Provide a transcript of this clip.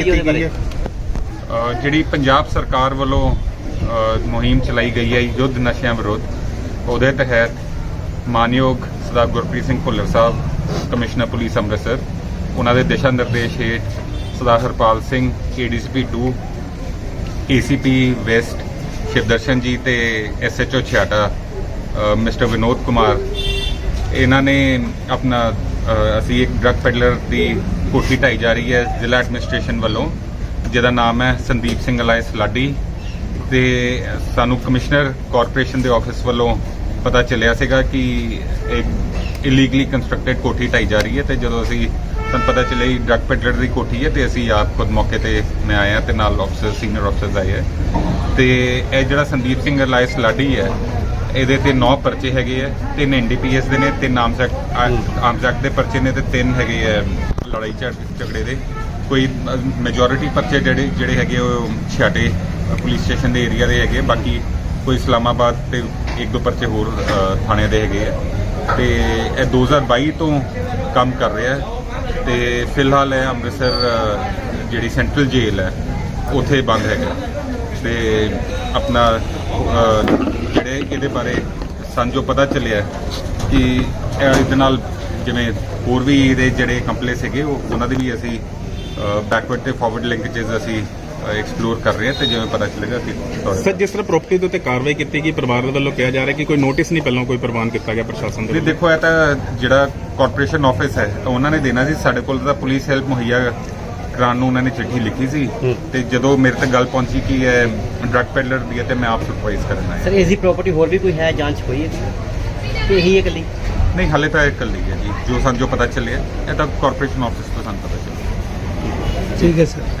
ਉਹਦੇ ਬਾਰੇ? ਜਿਹੜੀ ਪੰਜਾਬ ਸਰਕਾਰ ਵੱਲੋਂ ਮੁਹਿੰਮ ਚਲਾਈ ਗਈ ਹੈ ਯੁੱਧ ਨਸ਼ਿਆਂ ਵਿਰੁੱਧ ਉਹਦੇ ਤਹਿਤ ਮਾਨਯੋਗ ਸਰਦਾਰ ਗੁਰਪ੍ਰੀਤ ਸਿੰਘ ਭੁੱਲਰ ਸਾਹਿਬ ਕਮਿਸ਼ਨਰ ਪੁਲਿਸ ਅੰਮ੍ਰਿਤਸਰ ਉਹਨਾਂ ਦੇ ਦਿਸ਼ਾ ਨਿਰਦੇਸ਼ ਹੇਠ Sardar Harpal Singh ADCP 2 ACP west Shivdarshan ji ਤੇ ਐਸਐਚਓ ਛਿਆਟਾ ਅ, ਮਿਸਟਰ ਵਿਨੋਦ ਕੁਮਾਰ ਇਹਨਾਂ ਨੇ ਆਪਣਾ ਅਸੀਂ ਇੱਕ ਡਰੱਗ ਪੈਡਲਰ ਦੀ ਕੋਠੀ ਢਾਈ ਜਾ ਰਹੀ ਹੈ ਜ਼ਿਲ੍ਹਾ ਐਡਮਿਨਿਸਟ੍ਰੇਸ਼ਨ ਵੱਲੋਂ, ਜਿਹਦਾ ਨਾਮ ਹੈ ਸੰਦੀਪ ਸਿੰਘ ਅਲਾਇੰਸ ਲਾਡੀ। ਤੇ ਸਾਨੂੰ ਕਮਿਸ਼ਨਰ ਕਾਰਪੋਰੇਸ਼ਨ ਦੇ ਆਫਿਸ ਵੱਲੋਂ ਪਤਾ ਚੱਲਿਆ ਸੀਗਾ ਕਿ ਇੱਕ ਇਲੀਗਲੀ ਕੰਸਟਰਕਟਡ ਕੋਠੀ ਢਾਈ ਜਾ ਰਹੀ ਹੈ ਤੇ ਜਦੋਂ ਅਸੀਂ, ਸਾਨੂੰ ਪਤਾ ਚੱਲਿਆ ਕਿ ਡਰੱਗ ਪੈਡਲਰ ਦੀ ਕੋਠੀ ਹੈ ਤੇ ਅਸੀਂ ਆਪ ਖੁਦ ਮੌਕੇ ਤੇ ਮੈਂ ਆਇਆ ਤੇ ਨਾਲ ਆਫਿਸਰ ਸੀਨੀਅਰ ਆਫਿਸਰਸ ਆਏ ਹੈ। ਤੇ ਇਹ ਜਿਹੜਾ ਸੰਦੀਪ ਸਿੰਘ ਅਲਾਇਸ ਲਾਡੀ ਹੈ ਇਹਦੇ ਤੇ 9 ਪਰਚੇ ਹੈਗੇ ਆ ਤਿੰਨ ਐਨਡੀਪੀਐਸ ਦੇ ਨੇ ਤਿੰਨ ਐਕਟ ਆਰਮਸ ਐਕਟ ਦੇ ਪਰਚੇ ਨੇ ਤੇ ਤਿੰਨ ਹੈਗੇ ਆ ਲੜਾਈ ਝਗੜੇ ਦੇ। ਕੋਈ ਮੈਜੋਰਿਟੀ ਪਰਚੇ ਜਿਹੜੇ ਜਿਹੜੇ ਹੈਗੇ ਉਹ ਛਾਟੇ ਪੁਲਿਸ ਸਟੇਸ਼ਨ ਦੇ ਏਰੀਆ ਦੇ ਹੈਗੇ ਬਾਕੀ ਕੋਈ ਇਸਲਾਮਾਬਾਦ ਤੇ ਇੱਕ ਦੋ ਪਰਚੇ ਹੋਰ ਅ, ਥਾਣੇ ਦੇ ਹੈਗੇ ਆ। ਤੇ ਇਹ 2022 ਤੋਂ ਕੰਮ ਕਰ ਰਿਹਾ ਤੇ ਫਿਲਹਾਲ ਇਹ ਅੰਮ੍ਰਿਤਸਰ ਜਿਹੜੀ ਸੈਂਟਰਲ ਜੇਲ੍ਹ ਹੈ ਉੱਥੇ ਬੰਦ ਹੈਗਾ। ਤੇ ਆਪਣਾ ਜਿਹੜੇ ਇਹਦੇ ਬਾਰੇ ਸਾਨੂੰ ਜੋ ਪਤਾ ਚੱਲਿਆ ਕਿ ਇਹ ਇਹਦੇ ਨਾਲ ਜਿਵੇਂ ਹੋਰ ਵੀ ਇਹਦੇ ਜਿਹੜੇ ਕੰਪਲੇ ਸੀਗੇ ਉਹ ਉਹਨਾਂ ਦੇ ਵੀ ਅਸੀਂ ਬੈਕਵਰਡ ਤੇ ਫਾਰਵਰਡ ਲਿੰਕੇजेस ਅਸੀਂ ਐਕਸਪਲੋਰ ਕਰ ਰਹੇ ਹਾਂ ਤੇ ਜਿਵੇਂ ਪਤਾ ਚੱਲੇਗਾ ਤੁਹਾਡੇ ਸਰ ਜਿਸ ਤਰ੍ਹਾਂ ਪ੍ਰਾਪਰਟੀ ਦੇ ਉੱਤੇ ਕਾਰਵਾਈ ਕੀਤੀ ਗਈ ਪਰਿਵਾਰ ਦੇ ਵੱਲੋਂ ਕਿਹਾ ਜਾ ਰਿਹਾ ਕਿ ਕੋਈ ਨੋਟਿਸ ਨਹੀਂ ਪਹਿਲਾਂ ਕੋਈ ਪ੍ਰਵਾਨ ਕੀਤਾ ਗਿਆ ਪ੍ਰਸ਼ਾਸਨ ਦੇ ਦੇਖੋ ਇਹ ਤਾਂ ਜਿਹੜਾ ਕਾਰਪੋਰੇਸ਼ਨ ਆਫਿਸ ਹੈ ਉਹਨਾਂ ਨੇ ਦੇਣਾ ਸੀ ਸਾਡੇ ਕੋਲ ਤਾਂ ਪੁਲਿਸ ਹੈਲਪ ਮੁਹੱਈਆ ਕਰਾਉਣ ਨੂੰ ਉਹਨਾਂ ਨੇ ਚਿੱਠੀ ਲਿਖੀ ਸੀ ਤੇ ਜਦੋਂ ਮੇਰੇ ਤੱਕ ਗੱਲ ਪਹੁੰਚੀ ਕਿ ਇਹ ਡਰੱਗ ਪੈਡਲਰ ਦੀ ਹੈ ਤੇ ਮੈਂ ਆਪ ਸੁਪਰਵਾਈਜ਼ ਕਰਨ ਆਇਆ। ਸਰ ਇਸ ਦੀ ਪ੍ਰਾਪਰਟੀ ਹੋਰ ਵੀ ਕੋਈ ਹੈ ਜਾਂਚ ਹੋਈ ਹੈ? ਤੇ ਇਹੀ ਹੈ ਇਕੱਲੀ? ਨਹੀਂ ਹਾਲੇ ਤਾਂ ਇਹ ਇਕੱਲੀ ਹੈ ਜੀ। ਜੋ ਸਾਨੂੰ ਜੋ ਪਤਾ ਚੱਲਿਆ ਇਹ ਤਾਂ ਕਾਰਪੋਰੇਸ਼ਨ ਆਫਿਸ ਤੋਂ ਸਾਨੂੰ ਪਤਾ ਚੱਲਿਆ। ਠੀਕ ਹੈ ਸਰ।